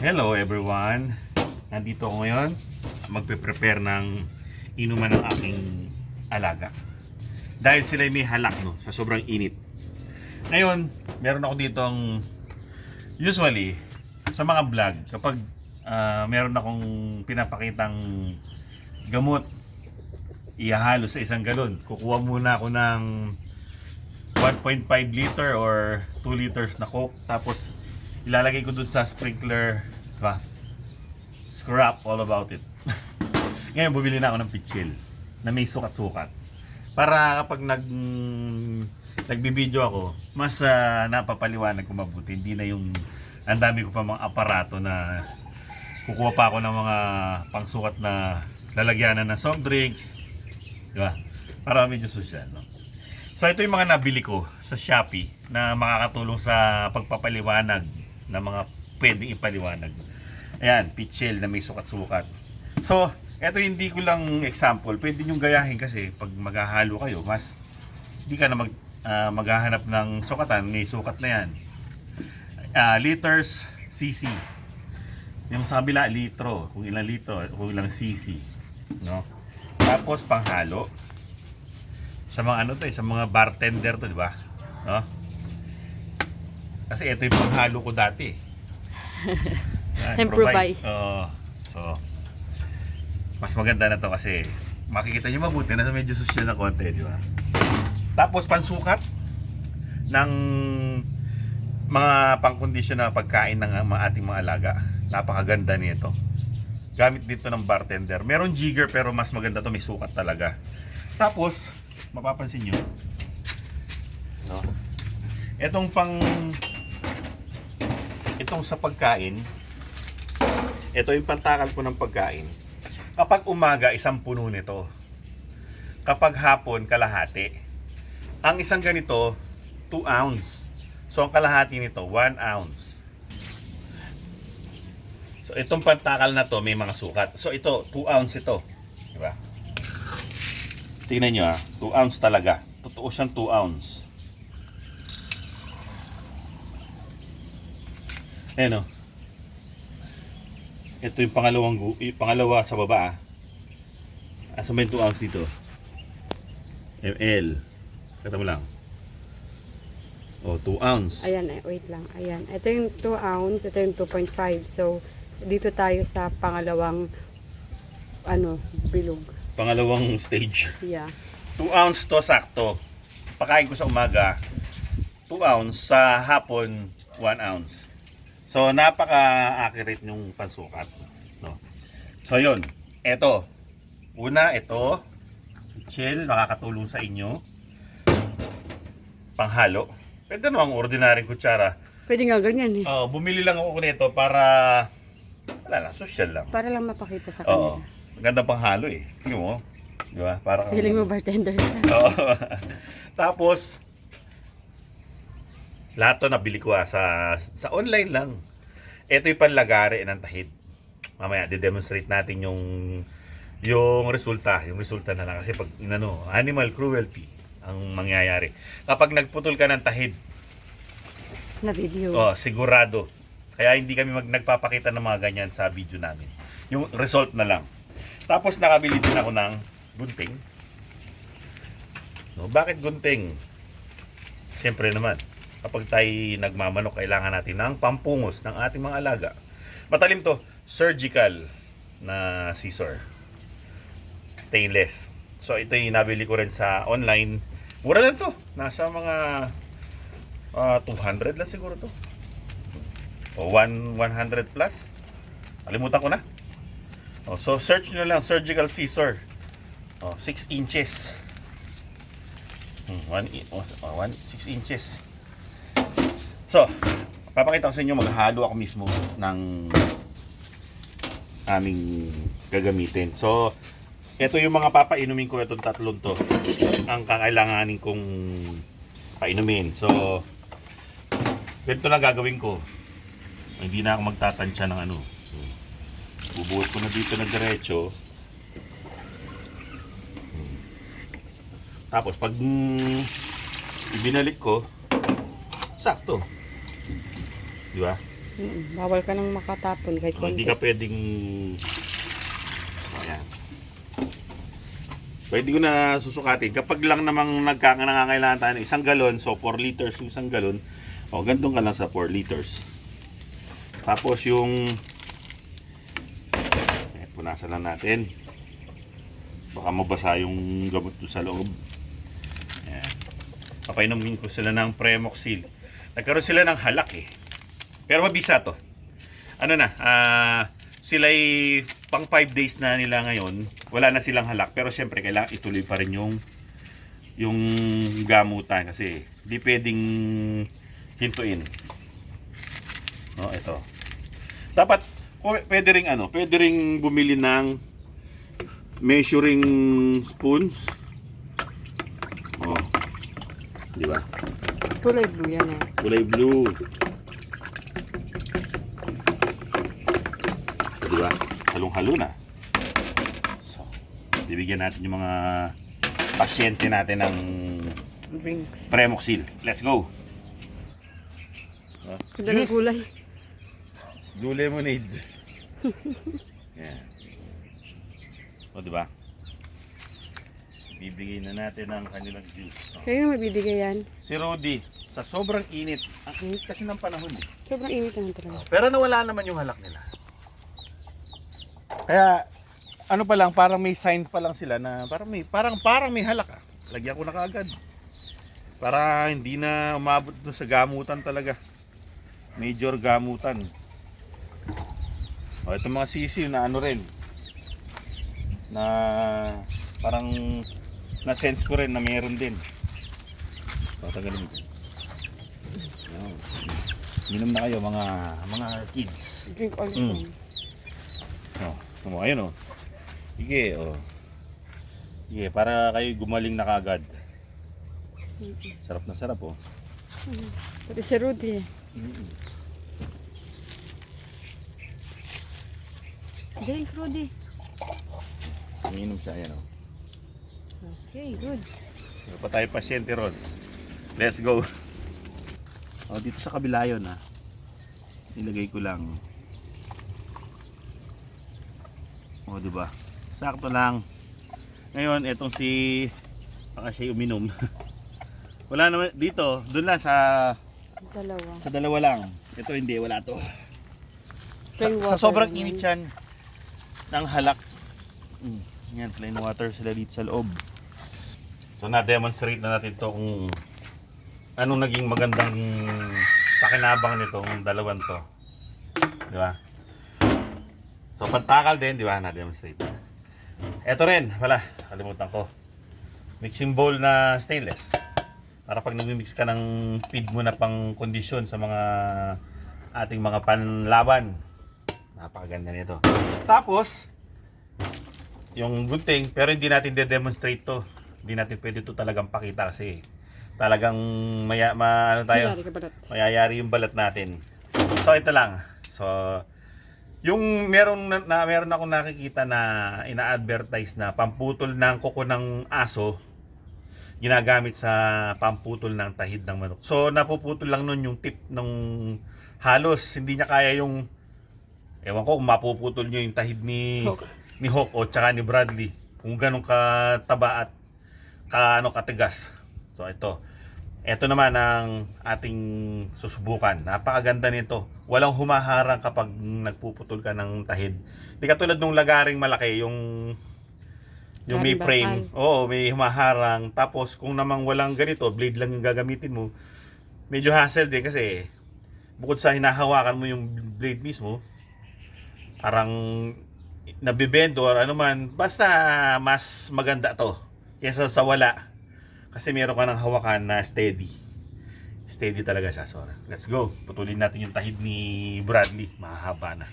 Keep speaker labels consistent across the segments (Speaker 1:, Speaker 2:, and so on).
Speaker 1: Hello everyone! Nandito ako ngayon magpe-prepare ng inuman ng aking alaga. Dahil sila may halak no, sa sobrang init. Ngayon, meron ako ditong usually sa mga vlog kapag ah, meron akong pinapakitang gamot ihahalo sa isang galon. Kukuha muna ako ng 1.5 liter or 2 liters na coke tapos ilalagay ko dun sa sprinkler diba? scrap all about it ngayon bumili na ako ng pitchil na may sukat-sukat para kapag nag nagbibideo ako mas ah, napapaliwanag ko mabuti hindi na yung ang dami ko pa mga aparato na kukuha pa ako ng mga pangsukat na lalagyanan ng soft drinks diba? para medyo social no? So ito yung mga nabili ko sa Shopee na makakatulong sa pagpapaliwanag ng mga pwedeng ipaliwanag. Ayan, pitchel na may sukat-sukat. So, ito hindi ko lang example. Pwede nyo gayahin kasi pag maghahalo kayo, mas di ka na mag, ah, maghahanap ng sukatan. May sukat na yan. Ah, liters, cc. Yung sa kabila, litro. Kung ilang litro, kung ilang cc. No? Tapos, panghalo sa mga ano to eh, sa mga bartender to, di ba? No? Kasi ito yung panghalo ko dati. Ah,
Speaker 2: Improvise.
Speaker 1: Oo. so, mas maganda na to kasi makikita nyo mabuti na medyo social na konti, di ba? Tapos pansukat ng mga pangkondisyon na pagkain ng mga ating mga alaga. Napakaganda nito. Gamit dito ng bartender. Meron jigger pero mas maganda to may sukat talaga. Tapos, mapapansin nyo, no? Etong pang itong sa pagkain, ito yung pantakal ko ng pagkain. Kapag umaga, isang puno nito. Kapag hapon, kalahati. Ang isang ganito, 2 ounce. So, ang kalahati nito, 1 ounce. So, itong pantakal na to, may mga sukat. So, ito, 2 ounce ito. Diba? Tingnan nyo ah, 2 ounce talaga. Totoo siyang 2 ounce. Ayan o. Ito yung pangalawang, gu- yung pangalawa sa baba ah. Asa may 2 ounce dito? ml. Kata mo lang. O, 2 ounce.
Speaker 2: Ayan, eh, wait lang. Ayan. Ito yung 2 ounce, ito yung 2.5. So, dito tayo sa pangalawang ano, bilog.
Speaker 1: Pangalawang stage.
Speaker 2: Yeah.
Speaker 1: 2 ounce to sakto. Pakain ko sa umaga, 2 ounce. Sa hapon, 1 ounce. So, napaka-accurate yung pansukat. No? So, yun. Ito. Una, ito. Chill, makakatulong sa inyo. Panghalo. Pwede namang ordinaryong kutsara.
Speaker 2: Pwede nga ganyan eh.
Speaker 1: Oh, bumili lang ako nito para wala lang, social lang.
Speaker 2: Para lang mapakita sa
Speaker 1: Oo.
Speaker 2: kanila.
Speaker 1: Ganda panghalo eh. Tingnan mo. Di ba? Para
Speaker 2: Feeling mo bartender.
Speaker 1: Oo. Tapos, lahat to nabili ko ah, sa, sa online lang. Ito yung panlagari ng tahid. Mamaya, de-demonstrate natin yung yung resulta. Yung resulta na lang. Kasi pag, ano, animal cruelty ang mangyayari. Kapag nagputol ka ng tahid,
Speaker 2: Na video.
Speaker 1: oh, sigurado. Kaya hindi kami mag, nagpapakita ng mga ganyan sa video namin. Yung result na lang. Tapos nakabili din ako ng gunting. No, bakit gunting? Siyempre naman, kapag tayo nagmamanok, kailangan natin ng pampungos ng ating mga alaga. Matalim to, surgical na scissor. Stainless. So ito yung nabili ko rin sa online. Mura lang to. Nasa mga ah, 200 lang siguro to. O 1, 100 plus. Kalimutan ko na. O, so search nyo lang surgical scissor. O, 6 inches. Hmm, 1, i- o, o, 1, 6 inches. So, papakita ko sa inyo maghalo ako mismo ng aming gagamitin. So, ito yung mga papainumin ko itong tatlong to. Ang kakailanganin kong painumin. So, ganito na gagawin ko. Hindi na ako magtatansya ng ano. Bubuhat ko na dito na diretso. Tapos pag mm, ibinalik ko, sakto. Di ba?
Speaker 2: Mm, bawal ka nang makatapon kahit
Speaker 1: Oh, hindi ka pwedeng... Ayan. Pwede ko na susukatin. Kapag lang namang nagka- nangangailangan tayo ng isang galon, so 4 liters yung isang galon, o gandun ka lang sa 4 liters. Tapos yung... Eh, punasan lang natin. Baka mabasa yung gamot doon sa loob. Ayan. Papainumin ko sila ng Premoxil. Nagkaroon sila ng halak eh. Pero mabisa to ano na, ah sila'y pang 5 days na nila ngayon. Wala na silang halak. Pero syempre, kailangan ituloy pa rin yung yung gamutan kasi di pwedeng hintuin. No, ito. Dapat pwede ring ano, pwede ring bumili ng measuring spoons. Oh. Di ba?
Speaker 2: Kulay blue yan eh.
Speaker 1: Kulay blue. Di ba? Halong-halo na. So, bibigyan natin yung mga pasyente natin ng
Speaker 2: Drinks.
Speaker 1: Premoxil. Let's go! Oh,
Speaker 2: Ganda ng kulay.
Speaker 1: Blue lemonade. Yan. O, di ba? Bibigay na natin ang kanilang juice.
Speaker 2: Kayo nga mabibigay yan.
Speaker 1: Si Rudy, sa sobrang init, ang init kasi ng panahon eh.
Speaker 2: Sobrang init na talaga.
Speaker 1: Pero nawala naman yung halak nila. Kaya ano pa lang parang may sign pa lang sila na parang may parang parang may halak ah. Lagyan ko na kaagad. Para hindi na umabot doon sa gamutan talaga. Major gamutan. O itong mga sisiw na ano rin. Na parang na sense ko rin na meron din. So, tagalin mo. Yan. Minom na kayo mga mga kids.
Speaker 2: Drink all
Speaker 1: Mm. Oh, mo ayun oh. Sige, oh. Sige, para kayo gumaling na kagad. Sarap na sarap oh.
Speaker 2: Pati si Rudy eh. Drink, Rudy.
Speaker 1: Uminom siya, ayan oh.
Speaker 2: Okay, good.
Speaker 1: Meron pa tayo pasyente ron. Let's go. Oh, dito sa kabila yun ah. Nilagay ko lang. Oh, di ba? Sakto lang. Ngayon, etong si baka siya uminom. wala naman dito, doon lang sa
Speaker 2: Dalawa.
Speaker 1: sa dalawa lang. Ito hindi, wala to. Sa, sa sobrang init yan ng halak. Mm, yan, plain water sila dito sa loob. So na-demonstrate na natin to kung anong naging magandang pakinabang nitong dalawan to. Di ba? So pantakal din, di ba? Na-demonstrate na. Ito rin, wala, kalimutan ko. Mixing bowl na stainless. Para pag nag-mix ka ng feed mo na pang kondisyon sa mga ating mga panlaban. Napakaganda nito. Tapos, yung gunting, pero hindi natin de-demonstrate to. Hindi natin pwede to talagang pakita kasi talagang maya, ma, ano tayo, mayayari yung balat natin. So ito lang. So yung meron na, na meron akong nakikita na ina-advertise na pamputol ng kuko ng aso ginagamit sa pamputol ng tahid ng manok. So napuputol lang nun yung tip ng halos hindi niya kaya yung ewan ko kung mapuputol niyo yung tahid ni
Speaker 2: Hawk.
Speaker 1: ni Hawk o tsaka ni Bradley kung ganun kataba at ka ano katigas. So ito. Ito naman ang ating susubukan. Napakaganda nito. Walang humaharang kapag nagpuputol ka ng tahid. Di katulad nung lagaring malaki, yung yung may frame. Oo, may humaharang. Tapos kung namang walang ganito, blade lang yung gagamitin mo. Medyo hassle din kasi bukod sa hinahawakan mo yung blade mismo, parang nabibendo or ano man, basta mas maganda to kaysa sa wala. Kasi meron ka ng hawakan na steady. Steady talaga siya. So, let's go. Putulin natin yung tahid ni Bradley. Mahaba na.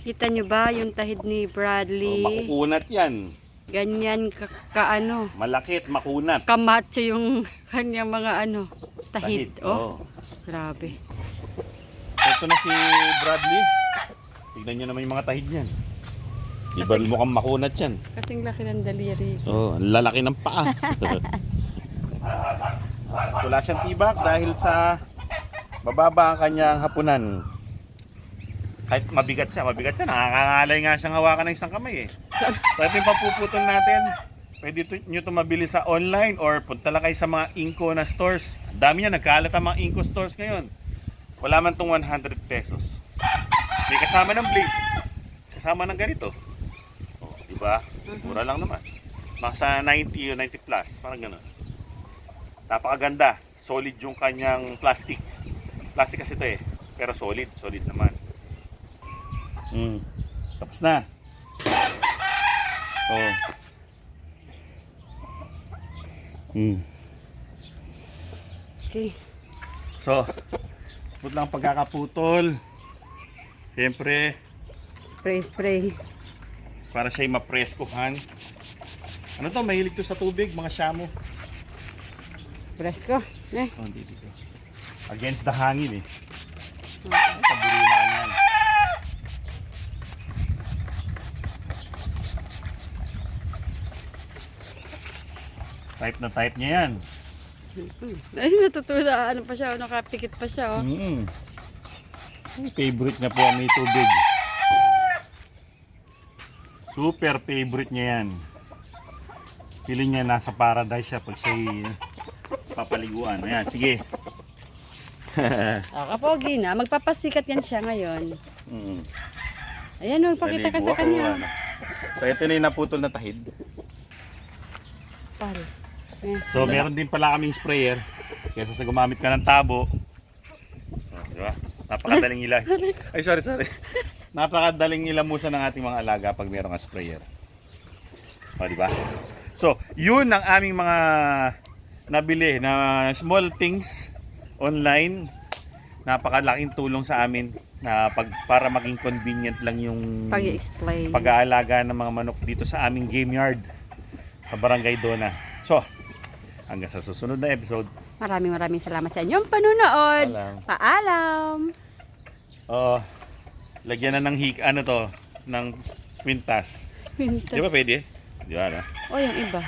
Speaker 2: Kita nyo ba yung tahid ni
Speaker 1: Oh,
Speaker 2: Bradley?
Speaker 1: makukunat yan.
Speaker 2: Ganyan ka, kaano,
Speaker 1: Malaki at makunat.
Speaker 2: kamacho yung kanyang mga ano, tahid.
Speaker 1: Tahid,
Speaker 2: Oh,
Speaker 1: oo.
Speaker 2: grabe.
Speaker 1: Ito na si Bradley. Tignan nyo naman yung mga tahid niyan. Iba mukhang makunat yan.
Speaker 2: Kasing laki ng daliri.
Speaker 1: Oh, ang lalaki ng paa. Wala siyang tibak dahil sa Bababa ang kanyang hapunan. Kahit mabigat siya, mabigat siya. Nakakangalay nga siyang hawakan ng isang kamay eh. So ito yung papuputol natin. Pwede to, nyo ito mabili sa online or punta lang kayo sa mga Inco na stores. Ang dami niya, nagkalat ang mga Inco stores ngayon. Wala man tong 100 pesos. May kasama ng blade. Kasama ng ganito. Ba? Mura lang naman. Mga sa 90 o 90 plus, parang gano'n. Napakaganda. Solid yung kanyang plastic. Plastic kasi ito eh. Pero solid. Solid naman. Hmm. Tapos na. Oh. Hmm.
Speaker 2: Okay.
Speaker 1: So, smooth lang ang pagkakaputol. Siyempre,
Speaker 2: Spray, spray.
Speaker 1: Para siya'y mapreskohan. Ano to? Mahilig to sa tubig, mga shamo.
Speaker 2: Presko. Eh,
Speaker 1: Oh, hindi dito. Against the hangin eh. Taburi na. Type na type niya yan.
Speaker 2: ay, natutula. Ano pa siya? Nakapikit pa siya, oh.
Speaker 1: Mm. Favorite niya po ang may tubig. Super favorite niya yan. Feeling niya nasa paradise siya pag siya papaliguan. Ayan, sige.
Speaker 2: Ah, kapogi na. Magpapasikat yan siya ngayon.
Speaker 1: Mm.
Speaker 2: Ayan, oh, pakita ka
Speaker 1: Naligo
Speaker 2: sa
Speaker 1: ako,
Speaker 2: kanya.
Speaker 1: ano. So ito na yung naputol na tahid.
Speaker 2: Pare.
Speaker 1: So meron din pala kaming sprayer. Kesa sa gumamit ka ng tabo. Oh, di ba? Napakadaling ila. Ay, sorry, sorry. Napakadaling ilamusan ng ating mga alaga pag ka sprayer. O, di ba? So, yun ang aming mga nabili na small things online. Napakalaking tulong sa amin na pag, para maging convenient lang yung pag-aalaga ng mga manok dito sa aming game yard sa Barangay Dona. So, hanggang sa susunod na episode.
Speaker 2: Maraming maraming salamat sa inyong panunood.
Speaker 1: Paalam.
Speaker 2: Paalam.
Speaker 1: Oh, lagyan na ng hik ano to, ng kwintas.
Speaker 2: Pintas.
Speaker 1: Di ba pwede? Di ba? no?
Speaker 2: O, yung iba.